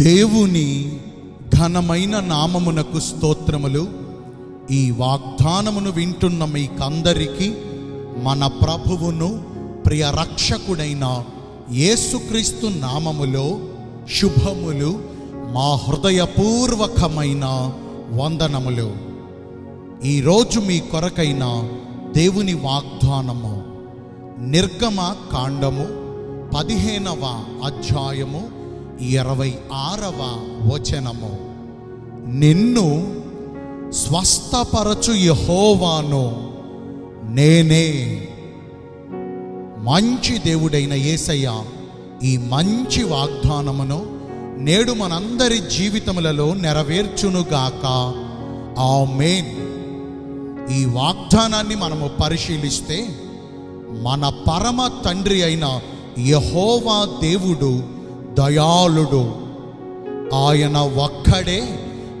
దేవుని ఘనమైన నామమునకు స్తోత్రములు. ఈ వాగ్దానమును వింటున్న మీకందరికీ మన ప్రభువును ప్రియ రక్షకుడైన యేసుక్రీస్తు నామములో శుభములు మా హృదయపూర్వకమైన వందనములు. ఈరోజు మీ కొరకైన దేవుని వాగ్దానము నిర్గమ కాండము పదిహేనవ అధ్యాయము ఇరవై ఆరవ వచనము. నిన్ను స్వస్థపరచు యహోవాను నేనే. మంచి దేవుడైన యేసయ్య ఈ మంచి వాగ్దానమును నేడు మనందరి జీవితములలో నెరవేర్చునుగాక. మేన్ ఈ వాగ్దానాన్ని మనము పరిశీలిస్తే మన పరమ తండ్రి అయిన యహోవా దేవుడు దయాళుడు. ఆయన ఒక్కడే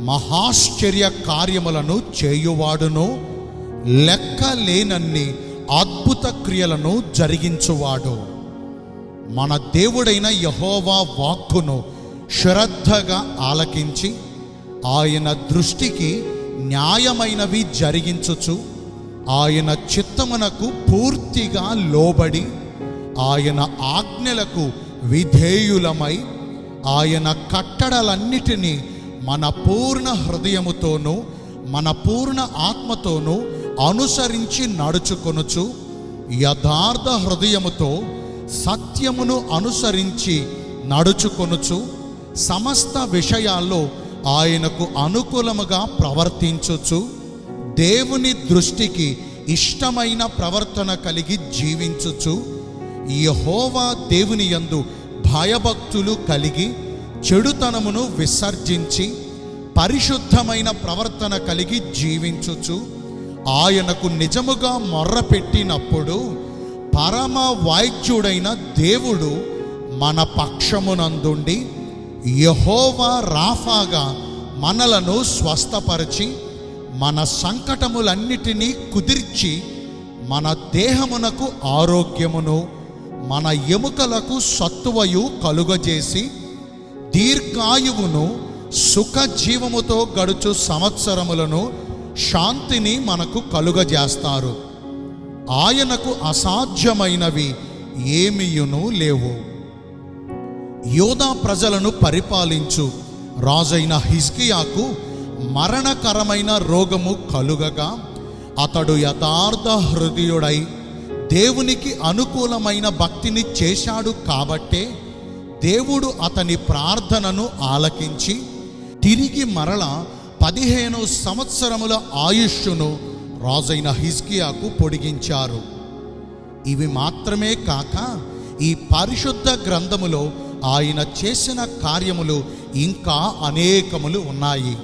మహాశ్చర్య కార్యములను చేయువాడును లెక్క లేనన్ని అద్భుత క్రియలను జరిగించువాడు. మన దేవుడైన యహోవా వాక్కును శ్రద్ధగా ఆలకించి ఆయన దృష్టికి న్యాయమైనవి జరిగించుచు ఆయన చిత్తమునకు పూర్తిగా లోబడి ఆయన ఆజ్ఞలకు విధేయులమై ఆయన కట్టడలన్నిటినీ మన పూర్ణ హృదయముతోనూ మన పూర్ణ ఆత్మతోనూ అనుసరించి నడుచుకొనుచు యథార్థ హృదయముతో సత్యమును అనుసరించి నడుచుకొనుచు సమస్త విషయాల్లో ఆయనకు అనుకూలముగా ప్రవర్తించుచు దేవుని దృష్టికి ఇష్టమైన ప్రవర్తన కలిగి జీవించుచు యహోవా దేవుని యందు భయభక్తులు కలిగి చెడుతనమును విసర్జించి పరిశుద్ధమైన ప్రవర్తన కలిగి జీవించుచు ఆయనకు నిజముగా మొర్రపెట్టినప్పుడు పరమ వాయిద్యుడైన దేవుడు మన పక్షమునందుండి యహోవా రాఫాగా మనలను స్వస్థపరిచి మన సంకటములన్నిటినీ కుదిర్చి మన దేహమునకు ఆరోగ్యమును మన ఎముకలకు సత్తువయు కలుగజేసి దీర్ఘాయువును సుఖజీవముతో గడుచు సంవత్సరములను శాంతిని మనకు కలుగజేస్తారు. ఆయనకు అసాధ్యమైనవి ఏమియును లేవు. యోధా ప్రజలను పరిపాలించు రాజైన హిస్కియాకు మరణకరమైన రోగము కలుగగా అతడు యథార్థ హృదయుడై దేవునికి అనుకూలమైన భక్తిని చేశాడు కాబట్టే దేవుడు అతని ప్రార్థనను ఆలకించి తిరిగి మరల పదిహేను సంవత్సరముల ఆయుష్ను రాజైన హిజ్కియాకు పొడిగించారు. ఇవి మాత్రమే కాక ఈ పరిశుద్ధ గ్రంథములో ఆయన చేసిన కార్యములు ఇంకా అనేకములు ఉన్నాయి.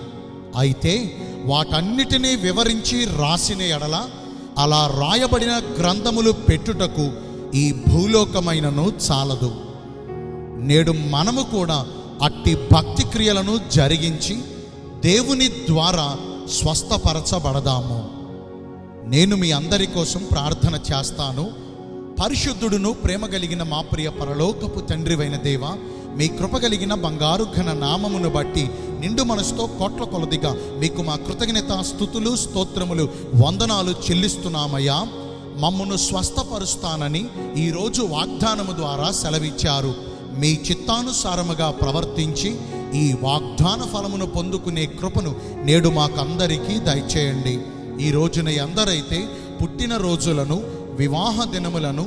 అయితే వాటన్నిటినీ వివరించి రాసిన ఎడల అలా రాయబడిన గ్రంథములు పెట్టుటకు ఈ భూలోకమైనను చాలదు. నేడు మనము కూడా అట్టి భక్తి క్రియలను జరిగించి దేవుని ద్వారా స్వస్థపరచబడదాము. నేను మీ అందరి కోసం ప్రార్థన చేస్తాను. పరిశుద్ధుడును ప్రేమ కలిగిన మా ప్రియ పరలోకపు తండ్రివైన దేవ మీ కృప కలిగిన బంగారు ఘన నామమును బట్టి నిండు మనసుతో కోట్ల కొలదిగా మీకు మా కృతజ్ఞత స్థుతులు స్తోత్రములు వందనాలు చెల్లిస్తున్నామయ్యా. మమ్మను స్వస్థపరుస్తానని ఈరోజు వాగ్దానము ద్వారా సెలవిచ్చారు. మీ చిత్తానుసారముగా ప్రవర్తించి ఈ వాగ్దాన ఫలమును పొందుకునే కృపను నేడు మాకందరికీ దయచేయండి. ఈ రోజున ఎందరైతే పుట్టిన రోజులను వివాహ దినములను